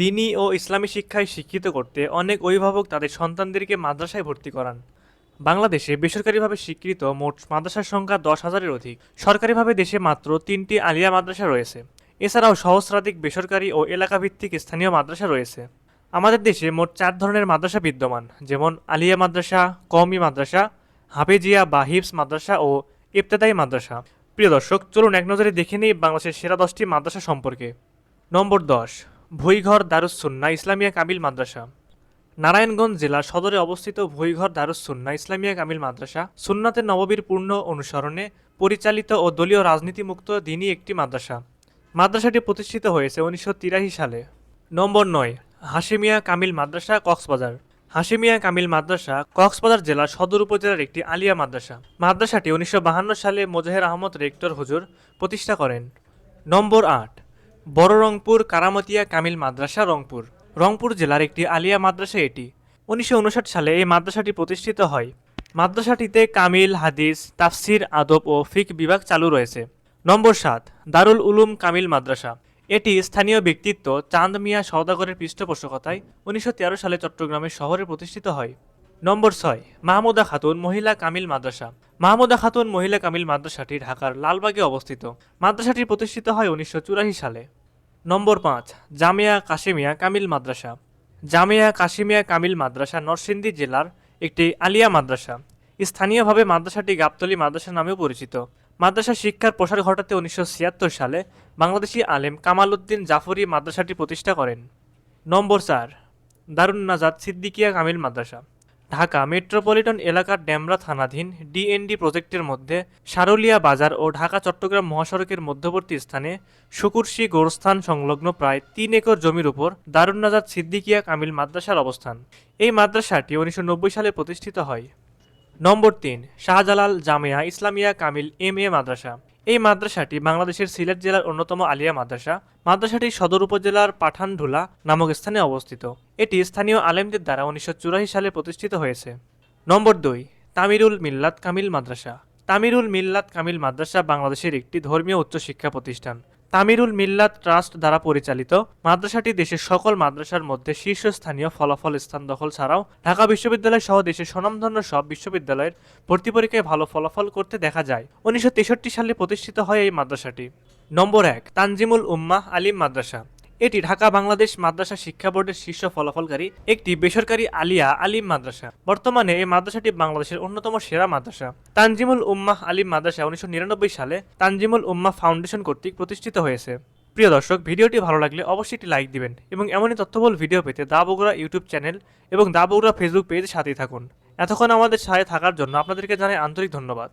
দিনী ও ইসলামী শিক্ষায় শিক্ষিত করতে অনেক অভিভাবক তাদের সন্তানদেরকে মাদ্রাসায় ভর্তি করান। বাংলাদেশে বেসরকারিভাবে স্বীকৃত মোট মাদ্রাসার সংখ্যা দশ হাজারের অধিক। সরকারিভাবে দেশে মাত্র তিনটি আলিয়া মাদ্রাসা রয়েছে। এছাড়াও সহস্রাধিক বেসরকারি ও এলাকাভিত্তিক স্থানীয় মাদ্রাসা রয়েছে। আমাদের দেশে মোট চার ধরনের মাদ্রাসা বিদ্যমান, যেমন আলিয়া মাদ্রাসা, কওমি মাদ্রাসা, হাফেজিয়া বা হিপস মাদ্রাসা ও ইবতেদায়ী মাদ্রাসা। প্রিয় দর্শক, চলুন এক নজরে দেখে নিই বাংলাদেশের সেরা দশটি মাদ্রাসা সম্পর্কে। নম্বর দশ ভুইঘর দারুসুন্না ইসলামিয়া কামিল মাদ্রাসা। নারায়ণগঞ্জ জেলার সদরে অবস্থিত ভুইঘর দারুসুন্না ইসলামিয়া কামিল মাদ্রাসা সুন্নাতের নববীর পূর্ণ অনুসরণে পরিচালিত ও দলীয় রাজনীতিমুক্ত দিনই একটি মাদ্রাসা। মাদ্রাসাটি প্রতিষ্ঠিত হয়েছে উনিশশো তিরাশি সালে। নম্বর নয় হাসিমিয়া কামিল মাদ্রাসা, কক্সবাজার। হাসিমিয়া কামিল মাদ্রাসা, কক্সবাজার জেলার সদর উপজেলার একটি আলিয়া মাদ্রাসা। মাদ্রাসাটি উনিশশো সালে মোজাহের আহমদ রেক্টর হুজুর প্রতিষ্ঠা করেন। নম্বর আট বড় রংপুর কারামতিয়া কামিল মাদ্রাসা, রংপুর। রংপুর জেলার একটি আলিয়া মাদ্রাসা এটি। উনিশশো উনষাট সালে এই মাদ্রাসাটি প্রতিষ্ঠিত হয়। মাদ্রাসাটিতে কামিল, হাদিস, তাফসির, আদব ও ফিক বিভাগ চালু রয়েছে। নম্বর সাত, দারুল উলুম কামিল মাদ্রাসা। এটি স্থানীয় ব্যক্তিত্ব চাঁদ মিয়া সওদাগরের পৃষ্ঠপোষকতায় উনিশশো তেরো সালে চট্টগ্রামের শহরে প্রতিষ্ঠিত হয়। নম্বর ছয়, মাহমুদা খাতুন মহিলা কামিল মাদ্রাসা। মাহমুদা খাতুন মহিলা কামিল মাদ্রাসাটি ঢাকার লালবাগে অবস্থিত। মাদ্রাসাটি প্রতিষ্ঠিত হয় উনিশশো চুরাশি সালে। নম্বর পাঁচ, জামিয়া কাশিমিয়া কামিল মাদ্রাসা। জামিয়া কাশিমিয়া কামিল মাদ্রাসা নরসিংদী জেলার একটি আলিয়া মাদ্রাসা। স্থানীয়ভাবে মাদ্রাসাটি গাবতলী মাদ্রাসা নামেও পরিচিত। মাদ্রাসা শিক্ষার প্রসার ঘটাতে উনিশশো ছিয়াত্তর সালে বাংলাদেশি আলেম কামাল উদ্দিন জাফরি মাদ্রাসাটি প্রতিষ্ঠা করেন। নম্বর চার, দারুণ নাজাদ সিদ্দিকিয়া কামিল মাদ্রাসা। ঢাকা মেট্রোপলিটন এলাকার ডেমরা থানাধীন ডিএনডি প্রজেক্টের মধ্যে সারুলিয়া বাজার ও ঢাকা চট্টগ্রাম মহাসড়কের মধ্যবর্তী স্থানে শুকুরশি গোরস্থান সংলগ্ন প্রায় তিন একর জমির উপর দারুন্নাজাদ সিদ্দিকিয়া কামিল মাদ্রাসার অবস্থান। এই মাদ্রাসাটি উনিশশো নব্বই সালে প্রতিষ্ঠিত হয়। নম্বর তিন, শাহজালাল জামিয়া ইসলামিয়া কামিল এম এ মাদ্রাসা। এই মাদ্রাসাটি বাংলাদেশের সিলেট জেলার অন্যতম আলিয়া মাদ্রাসা। মাদ্রাসাটি সদর উপজেলার পাঠানঢুলা নামক স্থানে অবস্থিত। এটি স্থানীয় আলেমদের দ্বারা উনিশশো চুরাশি সালে প্রতিষ্ঠিত হয়েছে। নম্বর দুই, তামিরুল মিল্লাত কামিল মাদ্রাসা। তামিরুল মিল্লাত কামিল মাদ্রাসা বাংলাদেশের একটি ধর্মীয় উচ্চশিক্ষা প্রতিষ্ঠান। তামিরুল মিল্লাত ট্রাস্ট দ্বারা পরিচালিত মাদ্রাসাটি দেশের সকল মাদ্রাসার মধ্যে শীর্ষস্থানীয় ফলাফল স্থান দখল ছাড়াও ঢাকা বিশ্ববিদ্যালয় সহ দেশের স্বনামধন্য সব বিশ্ববিদ্যালয়ের ভর্তি পরীক্ষায় ভালো ফলাফল করতে দেখা যায়। উনিশশো তেষট্টি সালে প্রতিষ্ঠিত হয় এই মাদ্রাসাটি। নম্বর এক, তানজিমুল উম্মাহ আলিম মাদ্রাসা। এটি ঢাকা বাংলাদেশ মাদ্রাসা শিক্ষা বোর্ডের শীর্ষ ফলাফলকারী একটি বেসরকারি আলিয়া আলিম মাদ্রাসা। বর্তমানে এই মাদ্রাসাটি বাংলাদেশের অন্যতম সেরা মাদ্রাসা। তানজিমুল উম্মাহ আলিম মাদ্রাসা উনিশশো নিরানব্বই সালে তানজিমুল উম্মাহ ফাউন্ডেশন কর্তৃক প্রতিষ্ঠিত হয়েছে। প্রিয় দর্শক, ভিডিওটি ভালো লাগলে অবশ্যই একটি লাইক দিবেন এবং এমনই তথ্যবল ভিডিও পেতে দা বগুড়া ইউটিউব চ্যানেল এবং দা বগুড়া ফেসবুক পেজে সাথেই থাকুন। এতক্ষণ আমাদের সাথে থাকার জন্য আপনাদেরকে জানাই আন্তরিক ধন্যবাদ।